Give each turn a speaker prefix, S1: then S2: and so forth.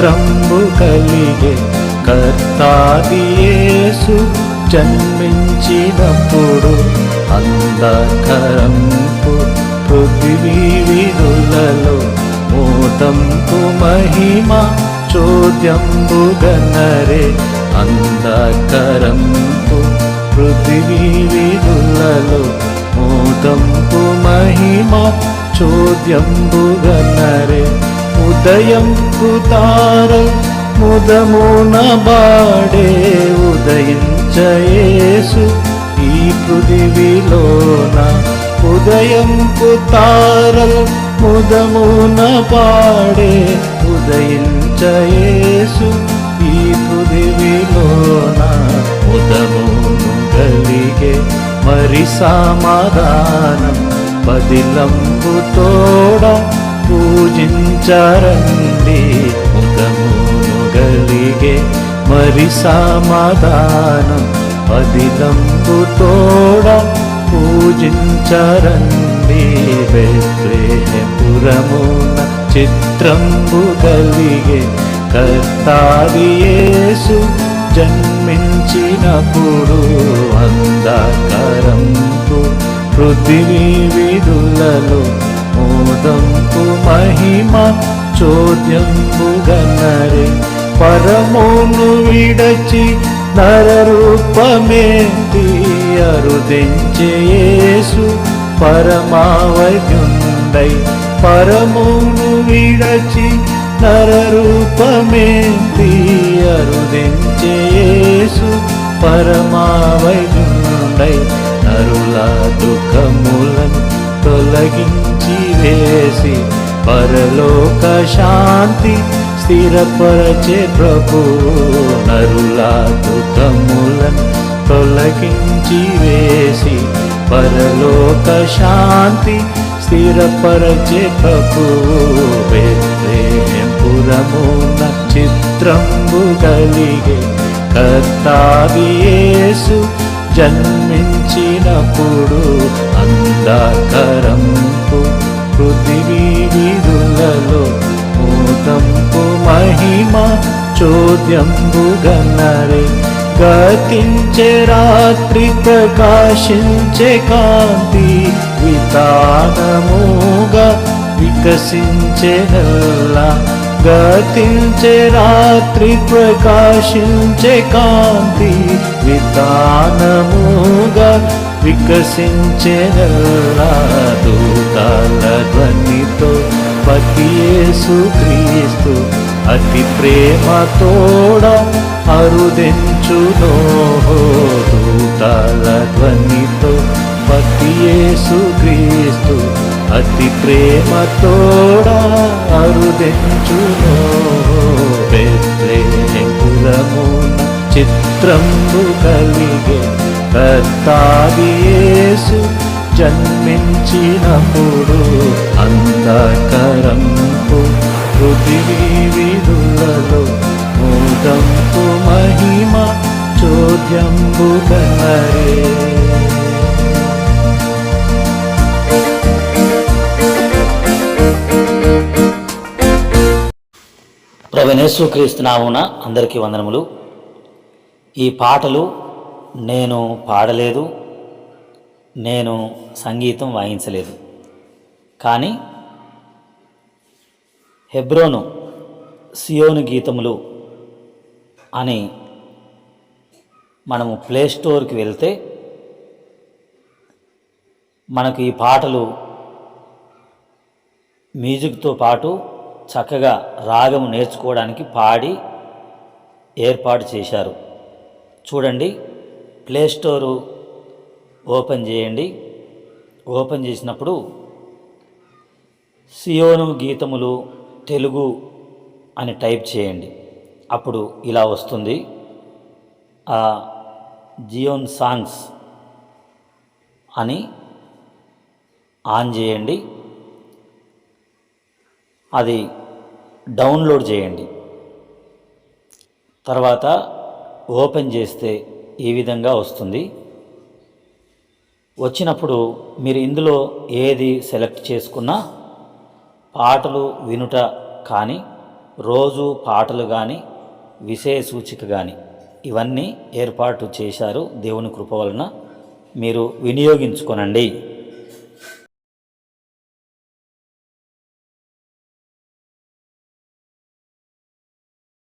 S1: చిత్రంబు కలిగే కర్తాదియేసు జన్మించినప్పుడు అంధకరంపు పృథివీ విధులలో మోదంపు మహిమ చోద్యంబు గనరే అంధకరంపు పృథివీ విధులలో మోదంపు మహిమ చోద్యంబు గనరే ఉదయం కుతార ముదమున బాడే ఉదయించేసు ఈ పృథివిలోన ఉదయం తారల్ ముదమున పాడే ఉదయించేసు ఈ పృథివిలోన ఉదమును గలిగే మరి సమాధానం పదిలంబు తోడ పూజించరండి. ముఖమును గలిగే మరి సమాధానం పదిలంబు తోడ పూజించరండి. పురమున చిత్రంబు గలిగే కర్తాదియేసు జన్మించినప్పుడు అంధకారంపు పృథివీ విధులలో ఆమోదంపు మహిమ చోద్యంపు గన్నరే. పరమోను విడచి నరరూపమేంటి? అరుదించేసు పరమావయుండై. పరమోను విడచి నరరూపమేంటి? అరుదించేసు పరమావయుండై. నరుల దుఃఖములను తొలగించ వేసి పరలోక శాంతి స్థిరపరచే ప్రభు నరులా దుఃఖములను తొలగించి వేసి పరలోక శాంతి స్థిరపరచే ప్రభు పురమున చిత్రంబు కలిగే కర్తావియేసు జన్మించినప్పుడు అంధకరంపు విధులలో మూతంపు మహిమ చోద్యంబు గన్నరే. గతించే రాత్రి ప్రకాశించే కాంతి వితానముగా వికసించే నల్లా. గతించే రాత్రి ప్రకాశించే కాంతి వితానముగా వికసించే దూతాల ధ్వనితో పతియేసు క్రీస్తు అతి ప్రేమతోడ అరుదెంచునో దూతాల ధ్వనితో పతియేసు క్రీస్తు అతి ప్రేమతోడ అరుదెంచునో చిత్రంబు కలిగే కర్తాదియేసు జన్మించినప్పుడు అంధకరంపు పృథివీ విధులలో మూదంపు మహిమ చోద్యంబు కన్నరే
S2: ప్రవణేశ్వ క్రీస్తునామున అందరికీ వందనములు. ఈ పాటలు నేను పాడలేదు నేను సంగీతం వాయించలేదు. కానీ హెబ్రోను సియోను గీతములు అని మనము ప్లే స్టోర్కి వెళ్తే మనకు ఈ పాటలు మ్యూజిక్తో పాటు చక్కగా రాగం నేర్చుకోవడానికి పాడి ఏర్పాటు చేశారు. చూడండి. ప్లే స్టోరు ఓపెన్ చేయండి. ఓపెన్ చేసినప్పుడు సియోను గీతములు తెలుగు అని టైప్ చేయండి. అప్పుడు ఇలా వస్తుంది. ఆ జియోన్ సాంగ్స్ అని ఆన్ చేయండి. అది డౌన్లోడ్ చేయండి. తర్వాత ఓపెన్ చేస్తే ఈ విధంగా వస్తుంది. వచ్చినప్పుడు మీరు ఇందులో ఏది సెలెక్ట్ చేసుకున్నా పాటలు వినుట కానీ రోజు పాటలు కానీ విషయ సూచిక కానీ ఇవన్నీ ఏర్పాటు చేశారు దేవుని కృప వలన మీరు వినియోగించుకొనండి.